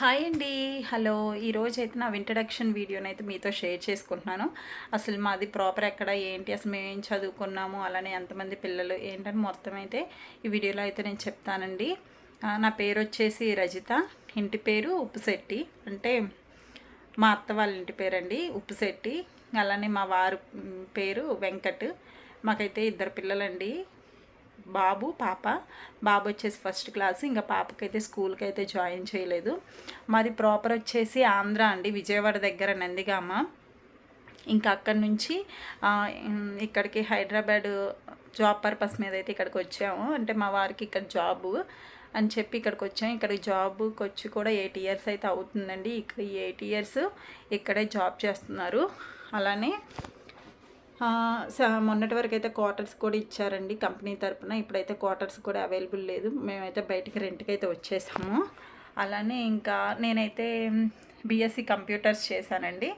Hi అండి. Hello. ఈరోజు అయితే నా ఇంట్రడక్షన్ వీడియోని అయితే మీతో షేర్ చేసుకుంటున్నాను. అసలు మాది ప్రాపర్ ఎక్కడ ఏంటి అసలు మేము ఏం చదువుకున్నాము అలానే ఎంతమంది పిల్లలు ఏంటని మొత్తం అయితే ఈ వీడియోలో అయితే నేను చెప్తానండి. నా పేరు వచ్చేసి రజిత. ఇంటి పేరు ఉప్పుశెట్టి. అంటే మా అత్త వాళ్ళ ఇంటి పేరండి ఉప్పుశెట్టి. అలానే మా వారు పేరు వెంకట్. మాకైతే ఇద్దరు పిల్లలండి. బాబు పాప. బాబు వచ్చేసి ఫస్ట్ క్లాస్ ఇంకా పాపకైతే స్కూల్కి అయితే జాయిన్ చేయలేదు. మాది ప్రాపర్ వచ్చేసి ఆంధ్ర అండి విజయవాడ దగ్గర నందిగామ. ఇంకా అక్కడి నుంచి ఇక్కడికి హైదరాబాద్ జాబ్ పర్పస్ మీద అయితే ఇక్కడికి వచ్చాము. అంటే మా వారికి ఇక్కడ జాబు అని చెప్పి ఇక్కడికి వచ్చాము. ఇక్కడ జాబ్కి వచ్చి కూడా ఎయిట్ ఇయర్స్ అయితే అవుతుందండి. ఇక్కడ ఎయిట్ ఇయర్స్ ఇక్కడే జాబ్ చేస్తున్నారు. అలానే మొన్నటి వరకు అయితే క్వార్టర్స్ కూడా ఇచ్చారండి కంపెనీ తరపున. ఇప్పుడైతే క్వార్టర్స్ కూడా అవైలబుల్ లేదు. మేమైతే బయటికి రెంట్కి అయితే వచ్చేసాము. అలానే ఇంకా నేనైతే బీఎస్సీ కంప్యూటర్స్ చేశానండి.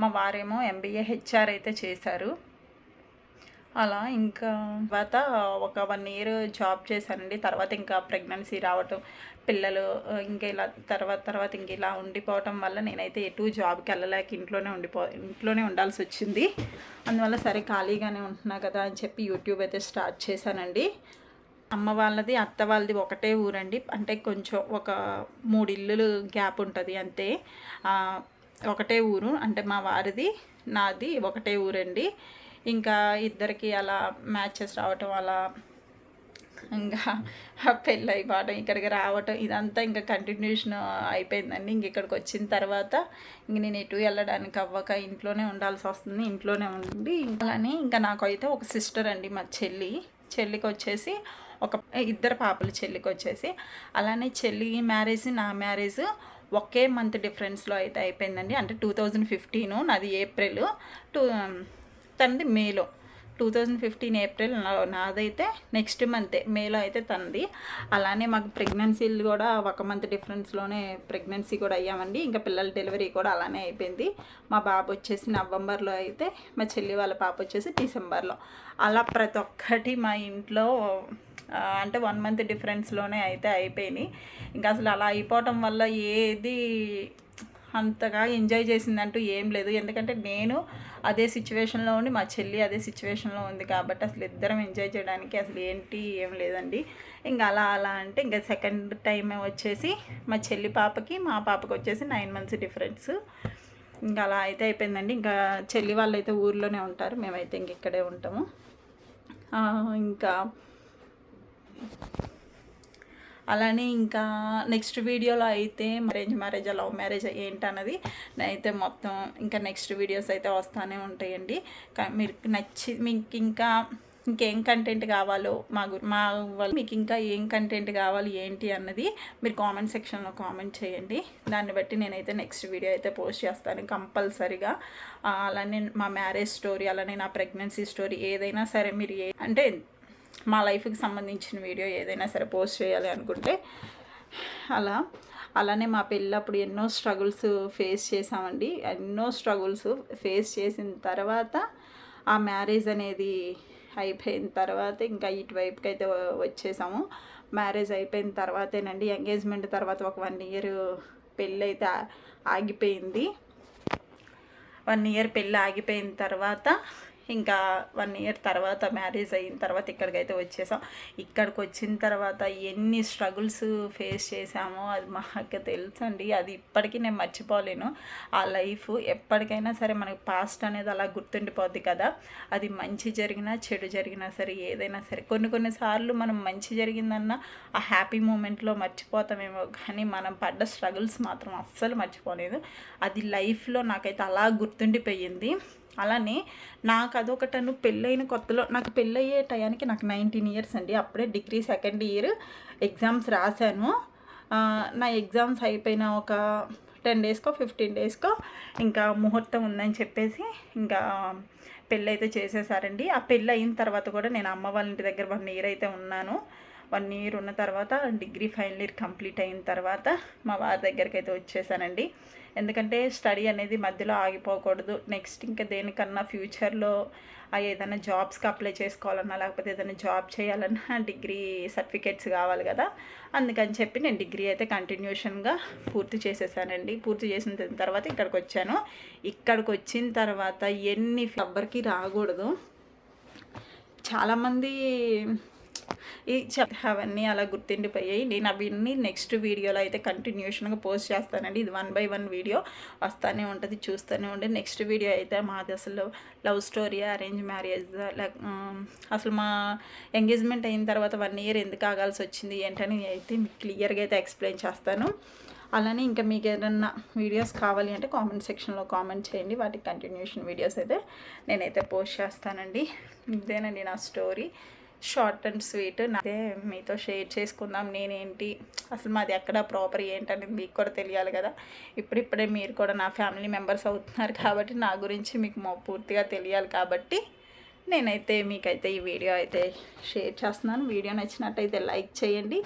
మా వారేమో ఎంబీఏ హెచ్ఆర్ అయితే చేశారు. అలా ఇంకా తర్వాత ఒక వన్ ఇయర్ జాబ్ చేశానండి. తర్వాత ఇంకా ప్రెగ్నెన్సీ రావటం పిల్లలు ఇంకా ఇలా తర్వాత తర్వాత ఇంక ఇలా ఉండిపోవటం వల్ల నేనైతే ఎటు జాబ్కి వెళ్ళలేక ఇంట్లోనే ఉండిపో ఇంట్లోనే ఉండాల్సి వచ్చింది. అందువల్ల సరే ఖాళీగానే ఉంటున్నా కదా అని చెప్పి యూట్యూబ్ అయితే స్టార్ట్ చేశానండి. అమ్మ వాళ్ళది అత్త వాళ్ళది ఒకటే ఊరండి. అంటే కొంచెం ఒక మూడు ఇల్లులు గ్యాప్ ఉంటుంది అంతే. ఒకటే ఊరు. అంటే మా వారిది నాది ఒకటే ఊరండి. ఇంకా ఇద్దరికి అలా మ్యాచెస్ రావటం అలా ఇంకా పెళ్ళి అయిపోవటం ఇక్కడికి రావటం ఇదంతా ఇంకా కంటిన్యూషన్ అయిపోయిందండి. ఇంక ఇక్కడికి వచ్చిన తర్వాత ఇంక నేను ఎటు వెళ్ళడానికి అవ్వక ఇంట్లోనే ఉండాల్సి వస్తుంది ఇంట్లోనే ఉండి అలానే ఇంకా నాకు అయితే ఒక సిస్టర్ అండి మా చెల్లి. చెల్లికి వచ్చేసి ఒక ఇద్దరు పాపలు చెల్లికి వచ్చేసి. అలానే చెల్లి మ్యారేజ్ నా మ్యారేజ్ ఒకే మంత్ డిఫరెన్స్లో అయితే అయిపోయిందండి. అంటే టూ థౌజండ్ ఫిఫ్టీన్ నాది ఏప్రిల్ టూ తనది మేలో టూ థౌజండ్ ఫిఫ్టీన్ ఏప్రిల్ నాదైతే నెక్స్ట్ మంతే మేలో అయితే తనది. అలానే మాకు ప్రెగ్నెన్సీలు కూడా ఒక మంత్ డిఫరెన్స్లోనే ప్రెగ్నెన్సీ కూడా అయ్యామండి. ఇంకా పిల్లల డెలివరీ కూడా అలానే అయిపోయింది. మా బాబు వచ్చేసి నవంబర్లో అయితే మా చెల్లి వాళ్ళ పాప వచ్చేసి డిసెంబర్లో అలా ప్రతి ఒక్కటి మా ఇంట్లో అంటే వన్ మంత్ డిఫరెన్స్లోనే అయితే అయిపోయినాయి. ఇంకా అసలు అలా అయిపోవటం వల్ల ఏది అంతగా ఎంజాయ్ చేసిందంటూ ఏం లేదు. ఎందుకంటే నేను అదే సిచ్యువేషన్లో ఉండి మా చెల్లి అదే సిచ్యువేషన్లో ఉంది కాబట్టి అసలు ఇద్దరం ఎంజాయ్ చేయడానికి అసలు ఏంటి ఏం లేదండి. ఇంకా అలా అలా అంటే ఇంకా సెకండ్ టైం వచ్చేసి మా చెల్లి పాపకి మా పాపకి వచ్చేసి నైన్ మంత్స్ డిఫరెన్స్ ఇంకా అలా అయితే అయిపోయిందండి. ఇంకా చెల్లి వాళ్ళు అయితే ఊర్లోనే ఉంటారు. మేమైతే ఇంక ఇక్కడే ఉంటాము. ఇంకా అలానే ఇంకా నెక్స్ట్ వీడియోలో అయితే మ్యారేజ్ మ్యారేజ్ లవ్ మ్యారేజ్ ఏంటన్నది అయితే మొత్తం ఇంకా నెక్స్ట్ వీడియోస్ అయితే వస్తూనే ఉంటాయండి. మీరు నచ్చి మీకు ఇంకా ఇంకేం కంటెంట్ కావాలో మా గురి మా వాళ్ళు మీకు ఇంకా ఏం కంటెంట్ కావాలి ఏంటి అన్నది మీరు కామెంట్ సెక్షన్లో కామెంట్ చేయండి. దాన్ని బట్టి నేనైతే నెక్స్ట్ వీడియో అయితే పోస్ట్ చేస్తాను కంపల్సరీగా. అలానే మా మ్యారేజ్ స్టోరీ అలానే నా ప్రెగ్నెన్సీ స్టోరీ ఏదైనా సరే మీరు ఏ అంటే మా లైఫ్కి సంబంధించిన వీడియో ఏదైనా సరే పోస్ట్ చేయాలి అనుకుంటే అలా. అలానే మా పెళ్ళప్పుడు ఎన్నో స్ట్రగుల్స్ ఫేస్ చేసామండి ఎన్నో స్ట్రగుల్స్ ఫేస్ చేసిన తర్వాత ఆ మ్యారేజ్ అనేది అయిపోయిన తర్వాత ఇంకా ఇటువైపుకి అయితే వచ్చేసాము. మ్యారేజ్ అయిపోయిన తర్వాతేనండి ఎంగేజ్మెంట్ తర్వాత ఒక వన్ ఇయర్ పెళ్ళి అయితే ఆగిపోయింది. వన్ ఇయర్ పెళ్ళి ఆగిపోయిన తర్వాత ఇంకా వన్ ఇయర్ తర్వాత మ్యారేజ్ అయిన తర్వాత ఇక్కడికైతే వచ్చేసాం. ఇక్కడికి వచ్చిన తర్వాత ఎన్ని స్ట్రగుల్స్ ఫేస్ చేసామో అది మాకు తెలుసండి. అది ఇప్పటికీ నేను మర్చిపోలేను. ఆ లైఫ్ ఎప్పటికైనా సరే మనకు పాస్ట్ అనేది అలా గుర్తుండిపోద్ది కదా. అది మంచి జరిగినా చెడు జరిగినా సరే ఏదైనా సరే. కొన్ని కొన్నిసార్లు మనం మంచి జరిగిందన్న ఆ హ్యాపీ మూమెంట్లో మర్చిపోతామేమో కానీ మనం పడ్డ స్ట్రగుల్స్ మాత్రం అస్సలు మర్చిపోలేదు. అది లైఫ్లో నాకైతే అలా గుర్తుండిపోయింది. అలానే నాకు అదొకటను పెళ్ళైన కొత్తలో నాకు పెళ్ళయ్యే టయానికి నాకు నైన్టీన్ ఇయర్స్ అండి. అప్పుడే డిగ్రీ సెకండ్ ఇయర్ ఎగ్జామ్స్ రాశాను. నా ఎగ్జామ్స్ అయిపోయిన ఒక టెన్ డేస్కో ఫిఫ్టీన్ డేస్కో ఇంకా ముహూర్తం ఉందని చెప్పేసి ఇంకా పెళ్ళి అయితే చేసేసారండి. ఆ పెళ్ళి అయిన తర్వాత కూడా నేను అమ్మ వాళ్ళ ఇంటి దగ్గర వన్ ఇయర్ అయితే ఉన్నాను. వన్ ఇయర్ ఉన్న తర్వాత డిగ్రీ ఫైనల్ ఇయర్ కంప్లీట్ అయిన తర్వాత మా వారి దగ్గరికి అయితే వచ్చేసానండి. ఎందుకంటే స్టడీ అనేది మధ్యలో ఆగిపోకూడదు. నెక్స్ట్ ఇంకా దేనికన్నా ఫ్యూచర్లో ఏదైనా జాబ్స్కి అప్లై చేసుకోవాలన్నా లేకపోతే ఏదైనా జాబ్ చేయాలన్నా డిగ్రీ సర్టిఫికేట్స్ కావాలి కదా. అందుకని చెప్పి నేను డిగ్రీ అయితే కంటిన్యూషన్గా పూర్తి చేసేసానండి. పూర్తి చేసిన తర్వాత ఇక్కడికి వచ్చాను. ఇక్కడికి వచ్చిన తర్వాత ఎన్ని ఎవ్వరికి రాకూడదు. చాలామంది ఈ అవన్నీ అలా గుర్తుండిపోయాయి. నేను అవన్నీ నెక్స్ట్ వీడియోలో అయితే కంటిన్యూషన్గా పోస్ట్ చేస్తానండి. ఇది వన్ బై వన్ వీడియో వస్తూనే ఉంటుంది చూస్తూనే ఉండే నెక్స్ట్ వీడియో అయితే మాది అసలు లవ్ స్టోరీ అరేంజ్ మ్యారేజ్ అసలు మా ఎంగేజ్మెంట్ అయిన తర్వాత వన్ ఇయర్ ఎందుకు ఆగాల్సి వచ్చింది ఏంటని అయితే మీకు క్లియర్గా అయితే ఎక్స్ప్లెయిన్ చేస్తాను. అలానే ఇంకా మీకు ఏదన్నా వీడియోస్ కావాలి అంటే కామెంట్ సెక్షన్లో కామెంట్ చేయండి. వాటి కంటిన్యూషన్ వీడియోస్ అయితే నేనైతే పోస్ట్ చేస్తానండి. ఇదేనండి నా స్టోరీ షార్ట్ అండ్ స్వీట్. అదే మీతో షేర్ చేసుకుందాం నేనేంటి అసలు మాది ఎక్కడ ప్రాపర్ ఏంటనేది మీకు కూడా తెలియాలి కదా. ఇప్పుడిప్పుడే మీరు కూడా నా ఫ్యామిలీ మెంబర్స్ అవుతున్నారు కాబట్టి నా గురించి మీకు పూర్తిగా తెలియాలి కాబట్టి నేనైతే మీకైతే ఈ వీడియో అయితే షేర్ చేస్తున్నాను. వీడియో నచ్చినట్టయితే లైక్ చేయండి.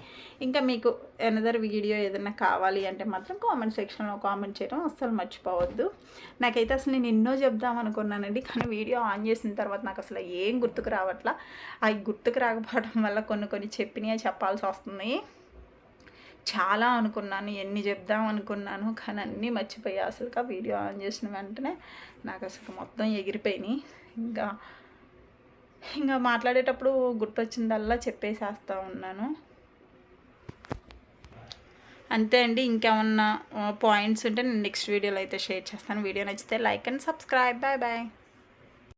ఇంకా మీకు ఎనదర్ వీడియో ఏదైనా కావాలి అంటే మాత్రం కామెంట్ సెక్షన్లో కామెంట్ చేయడం అస్సలు మర్చిపోవద్దు. నాకైతే అసలు నేను ఎన్నో చెప్దాం అనుకున్నానండి కానీ వీడియో ఆన్ చేసిన తర్వాత నాకు అసలు ఏం గుర్తుకు రావట్లా. అవి గుర్తుకు రాకపోవడం వల్ల కొన్ని కొన్ని చెప్పినవి చెప్పాల్సి వస్తుంది. చాలా అనుకున్నాను ఎన్ని చెప్దాం అనుకున్నాను కానీ అన్నీ మర్చిపోయా. అసలుగా వీడియో ఆన్ చేసిన వెంటనే నాకు అసలు మొత్తం ఎగిరిపోయినాయి. ఇంకా ఇంకా మాట్లాడేటప్పుడు గుర్తొచ్చిందల్లా చెప్పేసేస్తూ ఉన్నాను. అంతే అండి ఇంకేమన్నా పాయింట్స్ ఉంటే నేను నెక్స్ట్ వీడియోలో అయితే షేర్ చేస్తాను. వీడియో నచ్చితే like and subscribe. Bye bye.